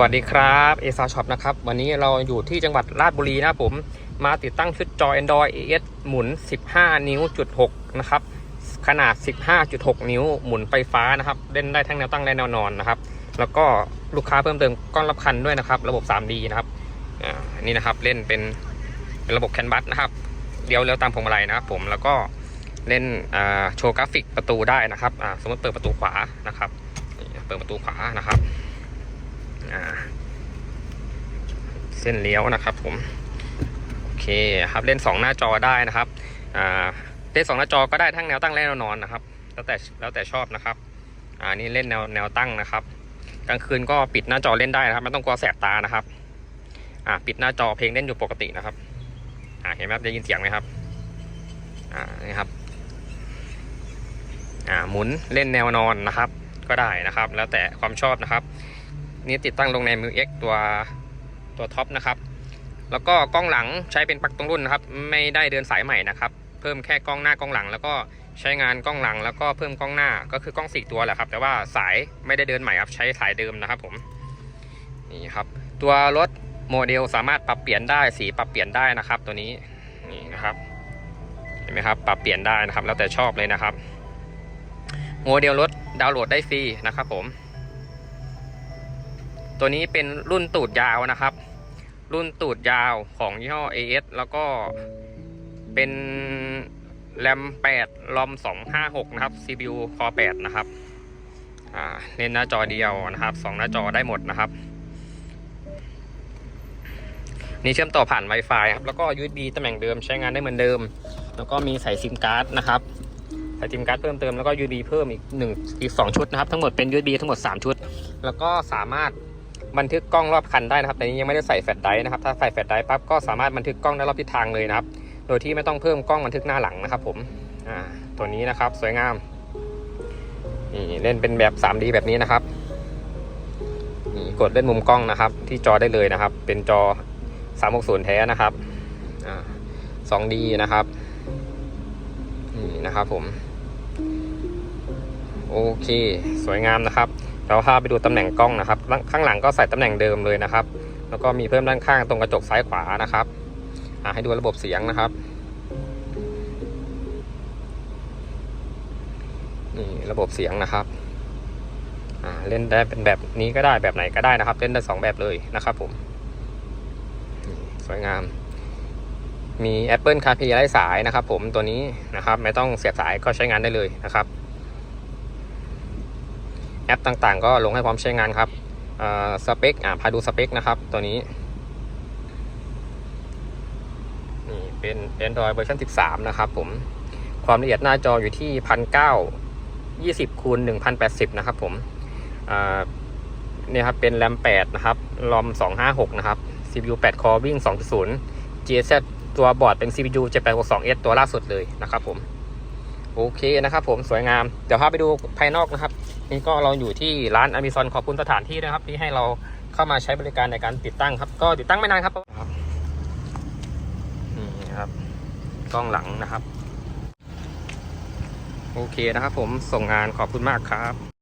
วัสดีครับเอซาช็อปนะครับ วันนี้เราอยู่ที่จังหวัดราชบุรีนะผม มาติดตั้งชุดจอ Android AS หมุน 15 นิ้วจุด6นะครับ ขนาด 15.6 นิ้วหมุนไฟฟ้านะครับ เล่นได้ทั้งแนวตั้งและแนวนอนนะครับ แล้วก็ลูกค้าเพิ่มเติมกล้องรับคันด้วยนะครับ ระบบ 3D นะครับอ่านี่นะครับเล่นเป็นเป็นระบบแคนบัสนะครับเลี้ยวเลี้ยวตามพวงมาลัยนะครับผมแล้วก็เล่นโชว์กราฟิกประตูได้นะครับสมมติเปิดประตูขวานะครับ เปิดประตูขวานะครับ เส้นเลี้ยวนะครับผม โอเคครับเล่น 2 หน้าจอได้นะครับเล่นสองหน้าจอก็ได้ทั้งแนวตั้งและแนวนอนนะครับ แล้วแต่แล้วแต่ชอบนะครับอ่านี่เล่นแนวแนวตั้งนะครับ กลางคืนก็ปิดหน้าจอเล่นได้นะครับไม่ต้องกลัวแสบตานะครับอ่าปิดหน้าจอเพลงเล่นอยู่ปกตินะครับอ่าเห็นไหมครับได้ยินเสียงไหมครับอ่านี่ครับอ่าหมุนเล่นแนวนอนนะครับ ก็ได้นะครับ แล้วแต่ความชอบนะครับ นี่ติดตั้งลงในมือ X ตัวตัวท็อปนะครับ แล้วก็กล้องหลังใช้เป็นปลั๊กตรงรุ่นนะครับ ไม่ได้เดินสายใหม่นะครับ เพิ่มแค่กล้องหน้ากล้องหลัง แล้วก็ใช้งานกล้องหลัง แล้วก็เพิ่มกล้องหน้าก็คือกล้องสี่ตัวแหละครับ แต่ว่าสายไม่ได้เดินใหม่ครับ ใช้สายเดิมนะครับผม นี่ครับ ตัวรถโมเดลสามารถปรับเปลี่ยนได้สีปรับเปลี่ยนได้นะครับ ตัวนี้ นี่นะครับ เห็นไหมครับ ปรับเปลี่ยนได้นะครับ แล้วแต่ชอบเลยนะครับ โมเดลรถดาวน์โหลดได้ฟรีนะครับผม ตัวนี้เป็นรุ่นตูดยาวนะครับ รุ่นตูดยาวของยี่ห้อ AS แล้วก็เป็นแรม8ลอม256 นะครับ CPU Core 8 นะครับเล่นหน้าจอเดียวนะครับ2หน้าจอได้หมดนะครับ นี่เชื่อมต่อผ่าน Wi-Fi ครับ แล้วก็ USB ตำแหน่งเดิมใช้งานได้เหมือนเดิม แล้วก็มีใส่ซิมการ์ดนะครับ ใส่ซิมการ์ดเพิ่มเติมแล้วก็ USB เพิ่มอีก1อีก 2 ชุดนะครับ ทั้งหมดเป็น USB ทั้งหมด 3 ชุด แล้วก็สามารถ บันทึกกล้องรอบคันได้นะครับ แต่นี้ยังไม่ได้ใส่แฟลชไดรฟ์นะครับ ถ้าใส่แฟลชไดรฟ์ปั๊บก็สามารถบันทึกกล้องได้รอบทิศทางเลยนะครับ โดยที่ไม่ต้องเพิ่มกล้องบันทึกหน้าหลังนะครับ ผมอ่าตัวนี้นะครับสวยงามนี่เล่นเป็นแบบ 3D แบบนี้นะครับนี่กดเล่นมุมกล้องนะครับ ที่จอได้เลยนะครับ เป็นจอ 360 แท้นะครับอ่า 2D นะครับนี่นะครับผม โอเค สวยงามนะครับ เราพาไปดูตำแหน่งกล้องนะครับ ข้างหลังก็ใส่ตำแหน่งเดิมเลยนะครับ แล้วก็มีเพิ่มด้านข้างตรงกระจกซ้ายขวานะครับอ่าให้ดูระบบเสียงนะครับนี่ระบบเสียงนะครับอ่าเล่นได้เป็นแบบนี้ก็ได้แบบไหนก็ได้นะครับ เล่นได้สองแบบเลยนะครับผมสวยงาม มี Apple CarPlay ไร้สายนะครับ ผมตัวนี้นะครับ ไม่ต้องเสียบสายก็ใช้งานได้เลยนะครับ แอปต่างๆ ก็ลงให้พร้อมใช้งานครับสเปคอ่าพาดูสเปคนะครับตัวนี้นี่เป็น Android เวอร์ชัน13 นะครับผมความละเอียดหน้าจออยู่ที่ 1920 20คูณ1080 นะครับผมอ่าเนี่ยครับเป็น RAM 8 นะครับ ROM 256 นะครับ CPU 8 Core วิ่ง 2.0 GZ ตัวบอร์ดเป็น CPU 7862S ตัวล่าสุดเลยนะครับผม โอเคนะครับผมสวยงาม เดี๋ยวพาไปดูภายนอกนะครับ นี่ก็เราอยู่ที่ร้านอเมซอนขอบคุณสถานที่นะครับ ที่ให้เราเข้ามาใช้บริการในการติดตั้งครับ ก็ติดตั้งไม่นานครับนี่ครับกล้องหลังนะครับ โอเคนะครับผมส่งงานขอบคุณมากครับ